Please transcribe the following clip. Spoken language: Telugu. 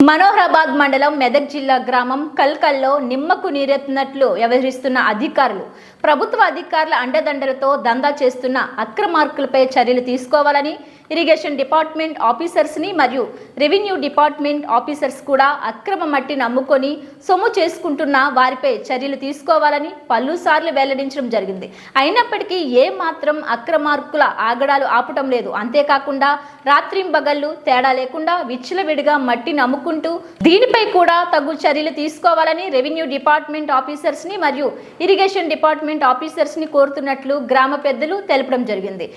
మనోహరాబాద్ మండలం మెదక్ జిల్లా గ్రామం కల్కల్లో నిమ్మకు నీరెత్తినట్లు వ్యవహరిస్తున్న అధికారులు ప్రభుత్వ అధికారుల అండదండలతో దందా చేస్తున్న అక్రమార్కులపై చర్యలు తీసుకోవాలని ఇరిగేషన్ డిపార్ట్మెంట్ ఆఫీసర్స్ని మరియు రెవెన్యూ డిపార్ట్మెంట్ ఆఫీసర్స్ కూడా అక్రమ మట్టిని అమ్ముకొని సొమ్ము చేసుకుంటున్న వారిపై చర్యలు తీసుకోవాలని పలుసార్లు వెల్లడించడం జరిగింది. అయినప్పటికీ ఏ మాత్రం అక్రమార్కుల ఆగడాలు ఆపటం లేదు. అంతేకాకుండా రాత్రింబగళ్ళు తేడా లేకుండా విచ్చలవిడిగా మట్టిని అమ్ముకుంటూ దీనిపై కూడా తగు చర్యలు తీసుకోవాలని రెవెన్యూ డిపార్ట్మెంట్ ఆఫీసర్స్ని మరియు ఇరిగేషన్ డిపార్ట్మెంట్ ఆఫీసర్స్ని కోరుతున్నట్లు గ్రామ పెద్దలు తెలపడం జరిగింది.